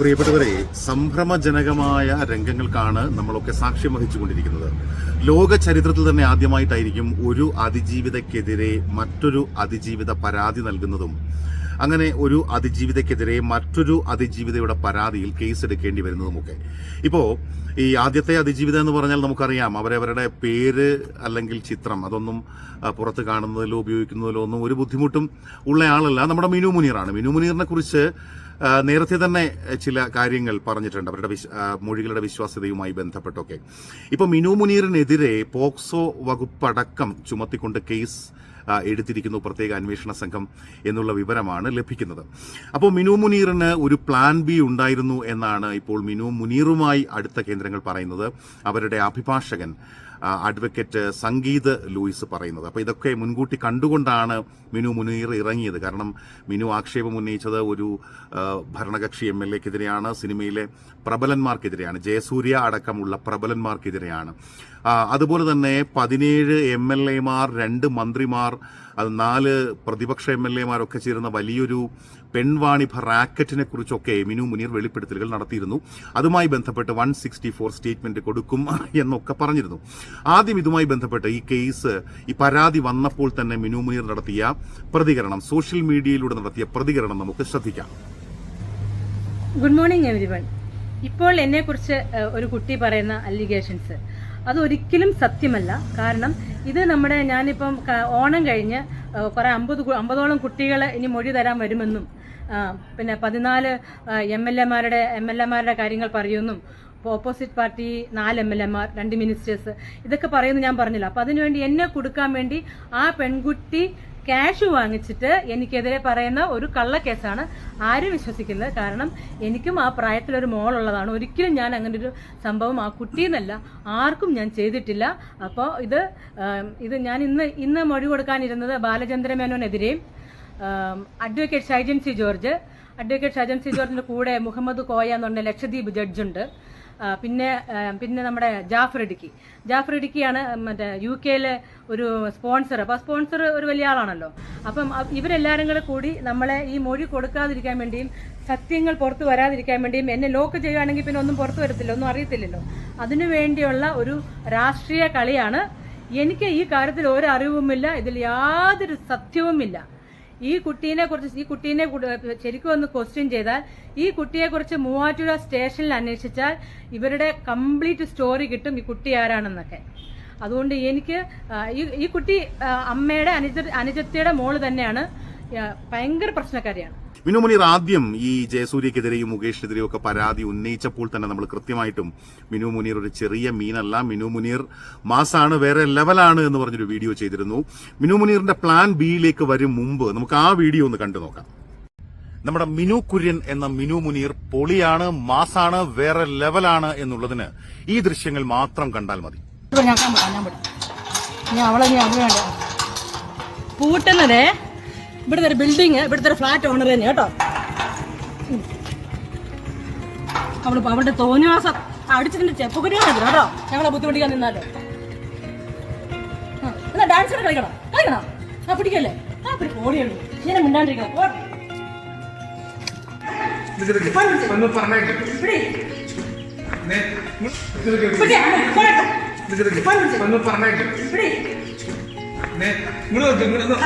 പ്രിയപ്പെട്ടവരെ സംഭ്രമജനകമായ രംഗങ്ങൾക്കാണ് നമ്മളൊക്കെ സാക്ഷ്യം വഹിച്ചുകൊണ്ടിരിക്കുന്നത്. ലോക ചരിത്രത്തിൽ തന്നെ ആദ്യമായിട്ടായിരിക്കും ഒരു അതിജീവിതക്കെതിരെ മറ്റൊരു അതിജീവിത പരാതി നൽകുന്നതും. അങ്ങനെ ഒരു അതിജീവിതക്കെതിരെ മറ്റൊരു അതിജീവിതയുടെ പരാതിയിൽ കേസ് എടുക്കേണ്ടി വരുന്നതുമൊക്കെ. ഇപ്പോ ഈ ആദ്യത്തെ അതിജീവിത എന്ന് പറഞ്ഞാൽ നമുക്കറിയാം അവരവരുടെ പേര് അല്ലെങ്കിൽ ചിത്രം അതൊന്നും പുറത്ത് കാണുന്നതിലോ ഉപയോഗിക്കുന്നതിലോ ഒന്നും ഒരു ബുദ്ധിമുട്ടും ഉള്ള ആളല്ല. നമ്മുടെ മിനു മുനീറാണ്. മിനു മുനീറിനെ കുറിച്ച് നേരത്തെ തന്നെ ചില കാര്യങ്ങൾ പറഞ്ഞിട്ടുണ്ട്. അവരുടെ മൊഴികളുടെ വിശ്വാസ്യതയുമായി ബന്ധപ്പെട്ടൊക്കെ. ഇപ്പൊ മിനു മുനീറിനെതിരെ പോക്സോ വകുപ്പടക്കം ചുമത്തിക്കൊണ്ട് കേസ് എടുത്തിരിക്കുന്നു പ്രത്യേക അന്വേഷണ സംഘം എന്നുള്ള വിവരമാണ് ലഭിക്കുന്നത്. അപ്പോൾ മിനു മുനീറിന് ഒരു പ്ലാൻ ബി ഉണ്ടായിരുന്നു എന്നാണ് ഇപ്പോൾ മിനു മുനീറുമായി അടുത്ത കേന്ദ്രങ്ങൾ പറയുന്നത്. അവരുടെ അഭിഭാഷകൻ അഡ്വക്കേറ്റ് സംഗീത് ലൂയിസ് പറയുന്നത്. അപ്പോൾ ഇതൊക്കെ മുൻകൂട്ടി കണ്ടുകൊണ്ടാണ് മിനു മുനീർ ഇറങ്ങിയത്. കാരണം മിനു ആക്ഷേപം ഉന്നയിച്ചത് ഒരു ഭരണകക്ഷി എം എൽ എക്കെതിരെയാണ് സിനിമയിലെ പ്രബലന്മാർക്കെതിരെയാണ് ജയസൂര്യ അടക്കമുള്ള പ്രബലന്മാർക്കെതിരെയാണ്. അതുപോലെ തന്നെ പതിനേഴ് എം എൽ എമാർ രണ്ട് മന്ത്രിമാർ അത് നാല് പ്രതിപക്ഷ എം എൽ എമാരൊക്കെ ചേരുന്ന വലിയൊരു പെൺവാണിഭ റാക്കറ്റിനെ കുറിച്ചൊക്കെ മിനു മുനീർ വെളിപ്പെടുത്തലുകൾ നടത്തിയിരുന്നു. അതുമായി ബന്ധപ്പെട്ട് വൺ സിക്സ്റ്റി ഫോർ സ്റ്റേറ്റ്മെന്റ് കൊടുക്കും എന്നൊക്കെ പറഞ്ഞിരുന്നു. ആദ്യം ഇതുമായി ബന്ധപ്പെട്ട് ഈ കേസ് ഈ പരാതി വന്നപ്പോൾ തന്നെ മിനു മുനീർ നടത്തിയ പ്രതികരണം സോഷ്യൽ മീഡിയയിലൂടെ നടത്തിയ പ്രതികരണം നമുക്ക് ശ്രദ്ധിക്കാം. Good morning everyone. ഇപ്പോൾ എന്നെക്കുറിച്ച് കുറിച്ച് ഒരു കുട്ടി പറയുന്ന അലിഗേഷൻസ്. അത് ഒരിക്കലും സത്യമല്ല. കാരണം ഇത് നമ്മുടെ ഞാനിപ്പം ഓണം കഴിഞ്ഞ് കുറേ അമ്പത് അമ്പതോളം കുട്ടികൾ ഇനി മൊഴി തരാൻ വരുമെന്നും പിന്നെ പതിനാല് എം എൽ എമാരുടെ എം എൽ എമാരുടെ കാര്യങ്ങൾ പറയുമെന്നും ഓപ്പോസിറ്റ് പാർട്ടി നാല് എം എൽ എമാർ രണ്ട് മിനിസ്റ്റേഴ്സ് ഇതൊക്കെ പറയുന്നു ഞാൻ പറഞ്ഞില്ല. അപ്പം അതിനുവേണ്ടി എന്നെ കൊടുക്കാൻ വേണ്ടി ആ പെൺകുട്ടി ക്യാഷ് വാങ്ങിച്ചിട്ട് എനിക്കെതിരെ പറയുന്ന ഒരു കള്ളക്കേസാണ് ആരും വിശ്വസിക്കുന്നത്. കാരണം എനിക്കും ആ പ്രായത്തിലൊരു മോളുള്ളതാണ്. ഒരിക്കലും ഞാൻ അങ്ങനെ ഒരു സംഭവം ആ കുട്ടിയെന്നല്ല ആർക്കും ഞാൻ ചെയ്തിട്ടില്ല. അപ്പോൾ ഇത് ഇത് ഞാൻ ഇന്ന് ഇന്ന് മൊഴി കൊടുക്കാനിരുന്നത് Balachandra മേനോനെതിരെയും advocate Shaijan C George. Advocate agency C ജോർജിന്റെ കൂടെ മുഹമ്മദ് കോയ എന്ന് പറഞ്ഞ ലക്ഷദ്വീപ് ജഡ്ജുണ്ട്. പിന്നെ പിന്നെ നമ്മുടെ ജാഫർ ഇടുക്കി. ജാഫർ ഇടുക്കിയാണ് മറ്റേ യു കെയിലെ ഒരു സ്പോൺസർ അപ്പൊ സ്പോൺസർ ഒരു വലിയ ആളാണല്ലോ. അപ്പം ഇവരെല്ലാരും കൂടെ കൂടി നമ്മളെ ഈ മൊഴി കൊടുക്കാതിരിക്കാൻ വേണ്ടിയും സത്യങ്ങൾ പുറത്തു വരാതിരിക്കാൻ വേണ്ടിയും എന്നെ ലോക്ക് ചെയ്യുകയാണെങ്കിൽ പിന്നെ ഒന്നും പുറത്തു വരത്തില്ല ഒന്നും അറിയത്തില്ലല്ലോ. അതിനു വേണ്ടിയുള്ള ഒരു രാഷ്ട്രീയ കളിയാണ്. എനിക്ക് ഈ കാര്യത്തിൽ ഒരു അറിവുമില്ല ഇതിൽ യാതൊരു സത്യവുമില്ല. ഈ കുട്ടീനെ കുറിച്ച് ഈ കുട്ടീനെ കുട- ശരിക്കും ഒന്ന് ക്വസ്റ്റ്യൻ ചെയ്താൽ ഈ കുട്ടിയെ കുറിച്ച് മൂവാറ്റുപുഴ സ്റ്റേഷനിൽ അന്വേഷിച്ചാൽ ഇവരുടെ കംപ്ലീറ്റ് സ്റ്റോറി കിട്ടും ഈ കുട്ടി ആരാണെന്നൊക്കെ. അതുകൊണ്ട് എനിക്ക് ഈ കുട്ടി അമ്മയുടെ അനുജ അനുജത്തിയുടെ മോൾ തന്നെയാണ് ഭയങ്കര പ്രശ്നക്കാരിയാണ്. മിനുമുനീർ ആദ്യം ഈ ജയസൂര്യക്കെതിരെയും മുകേഷിനെതിരെയും ഒക്കെ പരാതി ഉന്നയിച്ചപ്പോൾ തന്നെ നമ്മൾ കൃത്യമായിട്ടും മിനു മുനീർ ഒരു ചെറിയ മീനല്ല മിനു മുനീർ മാസാണ് വേറെ ലെവലാണ് എന്ന് പറഞ്ഞൊരു വീഡിയോ ചെയ്തിരുന്നു. മിനു മുനീറിന്റെ പ്ലാൻ ബിയിലേക്ക് വരും മുമ്പ് നമുക്ക് ആ വീഡിയോ ഒന്ന് കണ്ടു നോക്കാം. നമ്മുടെ മിനു കുര്യൻ എന്ന മിനു മുനീർ പൊളിയാണ് മാസാണ് വേറെ ലെവലാണ് എന്നുള്ളതിന് ഈ ദൃശ്യങ്ങൾ മാത്രം കണ്ടാൽ മതി. ഇവിടെ ഞാൻ വിടാം ഞാൻ വിടാം. ഇനി അവളെ ഞാൻ അവളെ വേണ്ട. പൂട്ടുന്നത്. ഇവിടുത്തെ ഒരു ബിൽഡിങ് ഇവിടുത്തെ ഒരു ഫ്ലാറ്റ് ഓണർ തന്നെ കേട്ടോ. ഉം. അവൾ അവളുടെ തോന്നിവാസം അടിച്ചതിന്റെ ചെപ്പുകുരിയാണ് കേട്ടോ. ഞങ്ങളെ ബുദ്ധിമുട്ടിക്കാൻ നിന്നാലോ ആ, എന്നാ ഡാൻസ് കൂടെ കളിക്കണം. കളിക്കണം. ആ പിടിക്കല്ലേ? ആ പിടി ഓടിയുള്ളൂ ഇങ്ങനെ മിണ്ടാണ്ടിരിക്കണം. ഓ, ഒന്ന് പറഞ്ഞേക്ക് പിടി. നേ- പിടി, അങ്ങ് പോരട്ടെ. ഒന്ന് പറഞ്ഞേക്ക് പിടി. നേ- ഇങ്ങട് നോക്ക്, ഇങ്ങട് നോ-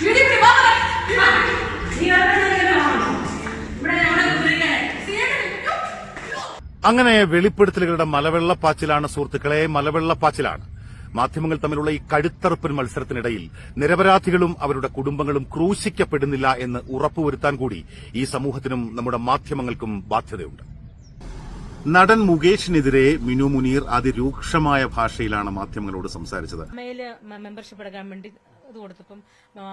പിടി, പിടി, വാ, വാ. വാ. നീ അവിടെ ഇവിടെ ഞങ്ങളെ കുതിരയ്ക്കാനെ. സീറ്റ് പിടിക്കൂ. അങ്ങനെ വെളിപ്പെടുത്തലുകളുടെ മലവെള്ളപ്പാച്ചിലാണ് സുഹൃത്തുക്കളെ മലവെള്ളപ്പാച്ചിലാണ് മാധ്യമങ്ങൾ തമ്മിലുള്ള ഈ കഴുത്തറുപ്പൻ മത്സരത്തിനിടയിൽ നിരപരാധികളും അവരുടെ കുടുംബങ്ങളും ക്രൂശിക്കപ്പെടുന്നില്ല എന്ന് ഉറപ്പുവരുത്താൻ കൂടി ഈ സമൂഹത്തിനും നമ്മുടെ മാധ്യമങ്ങൾക്കും ബാധ്യതയുണ്ട് നടൻ മുകേഷിനെതിരെ മിനു മുനീർ അതിരൂക്ഷമായ ഭാഷയിലാണ് മാധ്യമങ്ങളോട് സംസാരിച്ചത്. മെമ്പർഷിപ്പ് എടുക്കാൻ വേണ്ടി ഇത് കൊടുത്തപ്പം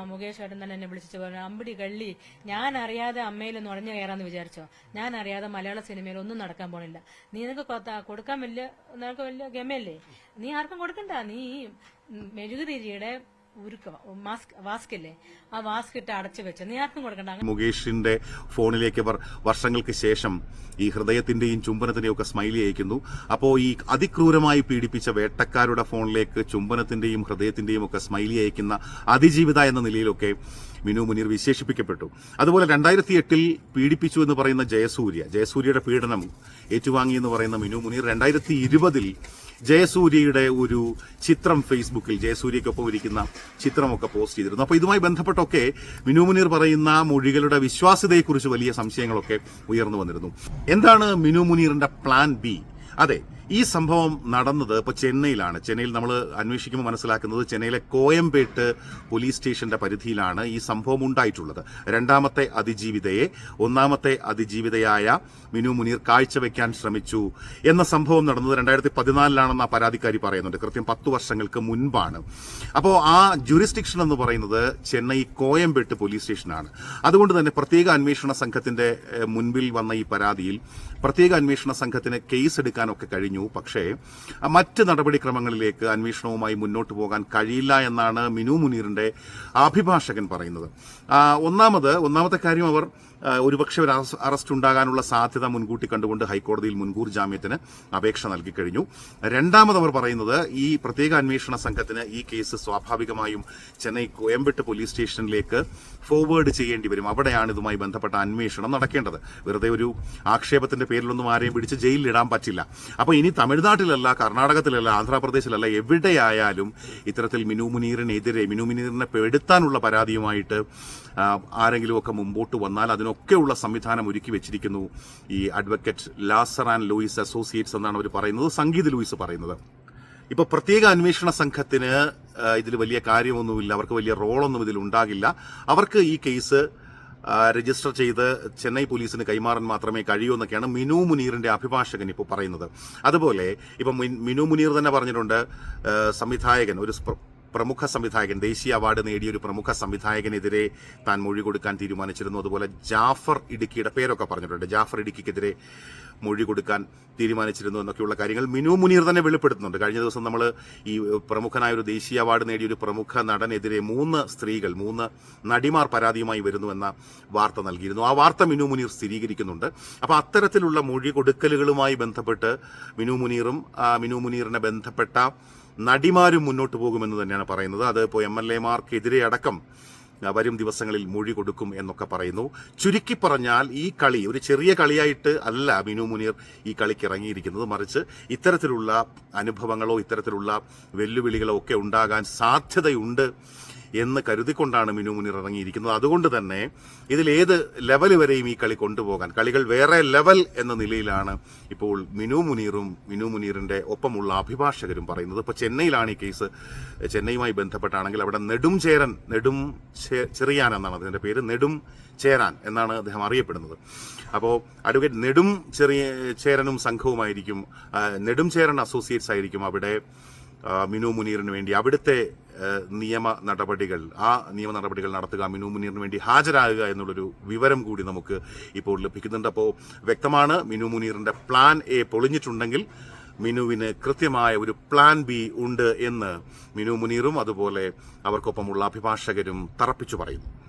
മുകേഷ് ഏട്ടൻ തന്നെ എന്നെ വിളിച്ചു പറഞ്ഞു അമ്പിടി കള്ളി ഞാൻ അറിയാതെ അമ്മയിൽ നുഴഞ്ഞു കയറാന്ന് വിചാരിച്ചോ? ഞാൻ അറിയാതെ മലയാള സിനിമയിൽ ഒന്നും നടക്കാൻ പോണില്ല. നീ നിനക്ക് കൊടുക്കാൻ വലിയ നിനക്ക് വലിയ ഗമയല്ലേ? നീ ആർക്കും കൊടുക്കണ്ട. നീ മെഴുകുതിരിയുടെ ആ കൊടുക്കണ്ട? മുകേഷിന്റെ ഫോണിലേക്ക് അവർ വർഷങ്ങൾക്ക് ശേഷം ഈ ഹൃദയത്തിന്റെയും ചുംബനത്തിന്റെയും ഒക്കെ സ്മൈലി അയക്കുന്നു. അപ്പോൾ ഈ അതിക്രൂരമായി പീഡിപ്പിച്ച വേട്ടക്കാരുടെ ഫോണിലേക്ക് ചുംബനത്തിന്റെയും ഹൃദയത്തിന്റെയും ഒക്കെ സ്മൈലി അയക്കുന്ന അതിജീവിത എന്ന നിലയിലൊക്കെ മിനു മുനീർ വിശേഷിപ്പിക്കപ്പെട്ടു. അതുപോലെ രണ്ടായിരത്തി എട്ടിൽ പീഡിപ്പിച്ചു എന്ന് പറയുന്ന ജയസൂര്യ ജയസൂര്യയുടെ പീഡനം ഏറ്റുവാങ്ങി എന്ന് പറയുന്ന മിനു മുനീർ രണ്ടായിരത്തി ഇരുപതിൽ ജയസൂര്യയുടെ ഒരു ചിത്രം ഫേസ്ബുക്കിൽ ജയസൂര്യക്കൊപ്പം ഇരിക്കുന്ന ചിത്രമൊക്കെ പോസ്റ്റ് ചെയ്തിരുന്നു. അപ്പോൾ ഇതുമായി ബന്ധപ്പെട്ടൊക്കെ മിനു മുനീർ പറയുന്ന മൊഴികളുടെ വിശ്വാസ്യതയെക്കുറിച്ച് വലിയ സംശയങ്ങളൊക്കെ ഉയർന്നു വന്നിരുന്നു. എന്താണ് മിനു മുനീറിന്റെ പ്ലാൻ ബി അതെ ഈ സംഭവം നടന്നത് ഇപ്പോൾ ചെന്നൈയിലാണ്. ചെന്നൈയിൽ നമ്മൾ അന്വേഷിക്കുമ്പോൾ മനസ്സിലാക്കുന്നത് ചെന്നൈയിലെ കോയമ്പേട്ട് പോലീസ് സ്റ്റേഷന്റെ പരിധിയിലാണ് ഈ സംഭവം ഉണ്ടായിട്ടുള്ളത്. രണ്ടാമത്തെ അതിജീവിതയെ ഒന്നാമത്തെ അതിജീവിതയായ മിനു മുനീർ കാഴ്ചവെക്കാൻ ശ്രമിച്ചു എന്ന സംഭവം നടന്നത് രണ്ടായിരത്തി പതിനാലിലാണെന്ന് ആ പരാതിക്കാരി പറയുന്നുണ്ട്. കൃത്യം പത്ത് വർഷങ്ങൾക്ക് മുൻപാണ്. അപ്പോൾ ആ ജുറിസ്ഡിക്ഷൻ എന്ന് പറയുന്നത് ചെന്നൈ കോയമ്പേട്ട് പോലീസ് സ്റ്റേഷനാണ്. അതുകൊണ്ട് തന്നെ പ്രത്യേക അന്വേഷണ സംഘത്തിന്റെ മുൻപിൽ വന്ന ഈ പരാതിയിൽ പ്രത്യേക അന്വേഷണ സംഘത്തിന് കേസ് എടുക്കാനൊക്കെ കഴിഞ്ഞു. പക്ഷേ മറ്റ് നടപടിക്രമങ്ങളിലേക്ക് അന്വേഷണവുമായി മുന്നോട്ട് പോകാൻ കഴിയില്ല എന്നാണ് മിനു മുനീറിന്റെ അഭിഭാഷകൻ പറയുന്നത്. ഒന്നാമത് ഒന്നാമത്തെ കാര്യം അവർ ഒരുപക്ഷെ ഒരു അറസ്- അറസ്റ്റ് ഉണ്ടാകാനുള്ള സാധ്യത മുൻകൂട്ടി കണ്ടുകൊണ്ട് ഹൈക്കോടതിയിൽ മുൻകൂർ ജാമ്യത്തിന് അപേക്ഷ നൽകി കഴിഞ്ഞു. രണ്ടാമത് അവർ പറയുന്നത് ഈ പ്രത്യേക അന്വേഷണ സംഘത്തിന് ഈ കേസ് സ്വാഭാവികമായും ചെന്നൈ കോയമ്പെട്ട് പോലീസ് സ്റ്റേഷനിലേക്ക് ഫോർവേഡ് ചെയ്യേണ്ടി വരും. അവിടെയാണ് ഇതുമായി ബന്ധപ്പെട്ട അന്വേഷണം നടക്കേണ്ടത്. വെറുതെ ഒരു ആക്ഷേപത്തിന്റെ പേരിലൊന്നും ആരെയും പിടിച്ച് ജയിലിലിടാൻ പറ്റില്ല. അപ്പോൾ ഇനി തമിഴ്നാട്ടിലല്ല കർണാടകത്തിലല്ല ആന്ധ്രാപ്രദേശിലല്ല എവിടെയായാലും ഇത്തരത്തിൽ മിനു മുനീറിനെതിരെ മിനു മുനീറിനെ പെടുത്താനുള്ള പരാതിയുമായിട്ട് ആരെങ്കിലുമൊക്കെ മുമ്പോട്ട് വന്നാൽ അതിനൊക്കെയുള്ള സംവിധാനം ഒരുക്കി വെച്ചിരിക്കുന്നു. ഈ advocate Lazar and Louis associates എന്നാണ് അവർ പറയുന്നത് സംഗീത് ലൂയിസ് പറയുന്നത്. ഇപ്പൊ പ്രത്യേക അന്വേഷണ സംഘത്തിന് ഇതിൽ വലിയ കാര്യമൊന്നുമില്ല അവർക്ക് വലിയ റോളൊന്നും ഇതിൽ ഉണ്ടാകില്ല. അവർക്ക് ഈ കേസ് രജിസ്റ്റർ ചെയ്ത് ചെന്നൈ പോലീസിന് കൈമാറാൻ മാത്രമേ കഴിയൂ എന്നൊക്കെയാണ് മിനു മുനീറിന്റെ അഭിഭാഷകൻ ഇപ്പോൾ പറയുന്നത്. അതുപോലെ ഇപ്പം മിനു മുനീർ തന്നെ പറഞ്ഞിട്ടുണ്ട് സംവിധായകൻ ഒരു പ്രമുഖ സംവിധായകൻ ദേശീയ അവാർഡ് നേടിയ ഒരു പ്രമുഖ സംവിധായകനെതിരെ താൻ മൊഴി കൊടുക്കാൻ തീരുമാനിച്ചിരുന്നു. അതുപോലെ ജാഫർ ഇടുക്കിയുടെ പേരൊക്കെ പറഞ്ഞിട്ടുണ്ട്. ജാഫർ ഇടുക്കിക്കെതിരെ മൊഴി കൊടുക്കാൻ തീരുമാനിച്ചിരുന്നു എന്നൊക്കെയുള്ള കാര്യങ്ങൾ മിനു മുനീർ തന്നെ വെളിപ്പെടുത്തുന്നുണ്ട്. കഴിഞ്ഞ ദിവസം നമ്മൾ ഈ പ്രമുഖനായ ഒരു ദേശീയ അവാർഡ് നേടിയ ഒരു പ്രമുഖ നടനെതിരെ മൂന്ന് സ്ത്രീകൾ മൂന്ന് നടിമാർ പരാതിയുമായി വരുന്നു എന്ന വാർത്ത നൽകിയിരുന്നു. ആ വാർത്ത മിനു മുനീർ സ്ഥിരീകരിക്കുന്നുണ്ട്. അപ്പോൾ അത്തരത്തിലുള്ള മൊഴി കൊടുക്കലുകളുമായി ബന്ധപ്പെട്ട് മിനു മുനീറും മിനു മുനീറിനെ ബന്ധപ്പെട്ട നടിമാരും മുന്നോട്ട് പോകുമെന്ന് തന്നെയാണ് പറയുന്നത്. അത് ഇപ്പോൾ എം എൽ എമാർക്കെതിരെ അടക്കം വരും ദിവസങ്ങളിൽ മൊഴി കൊടുക്കും എന്നൊക്കെ പറയുന്നു. ചുരുക്കി പറഞ്ഞാൽ ഈ കളി ഒരു ചെറിയ കളിയായിട്ട് അല്ല മിനു മുനീർ ഈ കളിക്ക് ഇറങ്ങിയിരിക്കുന്നത്. മറിച്ച് ഇത്തരത്തിലുള്ള അനുഭവങ്ങളോ ഇത്തരത്തിലുള്ള വെല്ലുവിളികളോ ഒക്കെ ഉണ്ടാകാൻ സാധ്യതയുണ്ട് എന്ന് കരുതിക്കൊണ്ടാണ് മിനു മുനിർ ഇറങ്ങിയിരിക്കുന്നത്. അതുകൊണ്ട് തന്നെ ഇതിൽ ഏത് ലെവൽ വരെയും ഈ കളി കൊണ്ടുപോകാൻ കളികൾ വേറെ ലെവൽ എന്ന നിലയിലാണ് ഇപ്പോൾ മിനു മുനീറും മിനു മുനീറിന്റെ ഒപ്പമുള്ള അഭിഭാഷകരും പറയുന്നത്. ഇപ്പോൾ ചെന്നൈയിലാണ് ഈ കേസ് ചെന്നൈയുമായി ബന്ധപ്പെട്ടാണെങ്കിൽ അവിടെ നെടും ചേരൻ നെടും ചെറിയാൻ എന്നാണ് അതിന്റെ പേര്. നെടും ചേരാൻ എന്നാണ് അദ്ദേഹം അറിയപ്പെടുന്നത്. അപ്പോൾ അഡ്വക്കേറ്റ് നെടും ചെറിയ ചേരനും സംഘവുമായിരിക്കും നെടും ചേരൻ അസോസിയേറ്റ്സ് ആയിരിക്കും അവിടെ മിനു മുനീറിന് വേണ്ടി അവിടുത്തെ നിയമ നടപടികൾ ആ നിയമ നടപടികൾ നടത്തുക മിനു മുനീറിന് വേണ്ടി ഹാജരാകുക എന്നുള്ളൊരു വിവരം കൂടി നമുക്ക് ഇപ്പോൾ ലഭിക്കുന്നുണ്ട്. അപ്പോൾ വ്യക്തമാണ് മിനു മുനീറിന്റെ പ്ലാൻ എ പൊളിഞ്ഞിട്ടുണ്ടെങ്കിൽ മിനുവിന് കൃത്യമായ ഒരു പ്ലാൻ ബി ഉണ്ട് എന്ന് മിനു മുനീറും അതുപോലെ അവർക്കൊപ്പമുള്ള അഭിഭാഷകരും തറപ്പിച്ചു പറയുന്നു.